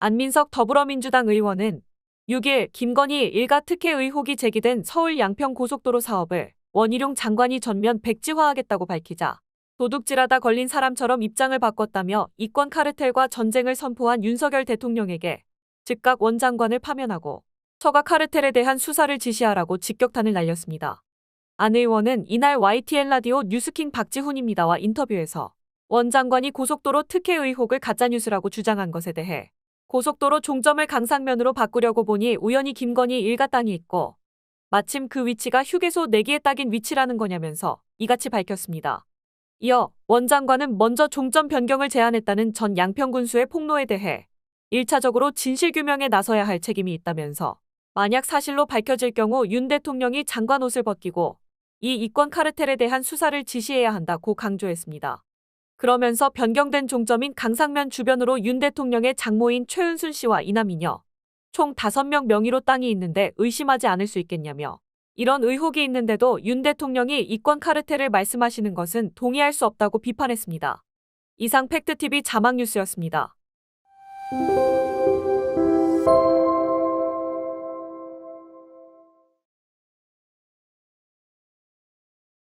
안민석 더불어민주당 의원은 6일 김건희 일가 특혜 의혹이 제기된 서울 양평 고속도로 사업을 원희룡 장관이 전면 백지화하겠다고 밝히자 도둑질하다 걸린 사람처럼 입장을 바꿨다며 이권 카르텔과 전쟁을 선포한 윤석열 대통령에게 즉각 원 장관을 파면하고 서가 카르텔에 대한 수사를 지시하라고 직격탄을 날렸습니다. 안 의원은 이날 YTN 라디오 뉴스킹 박지훈입니다와 인터뷰에서 원 장관이 고속도로 특혜 의혹을 가짜뉴스라고 주장한 것에 대해 고속도로 종점을 강상면으로 바꾸려고 보니 우연히 김건희 일가 땅이 있고 마침 그 위치가 휴게소 4개에 딱인 위치라는 거냐면서 이같이 밝혔습니다. 이어 원 장관은 먼저 종점 변경을 제안했다는 전 양평군수의 폭로에 대해 1차적으로 진실규명에 나서야 할 책임이 있다면서 만약 사실로 밝혀질 경우 윤 대통령이 장관 옷을 벗기고 이 이권 카르텔에 대한 수사를 지시해야 한다고 강조했습니다. 그러면서 변경된 종점인 강상면 주변으로 윤 대통령의 장모인 최은순 씨와 이남이녀 총 5명 명의로 땅이 있는데 의심하지 않을 수 있겠냐며 이런 의혹이 있는데도 윤 대통령이 이권 카르텔을 말씀하시는 것은 동의할 수 없다고 비판했습니다. 이상 팩트TV 자막뉴스였습니다.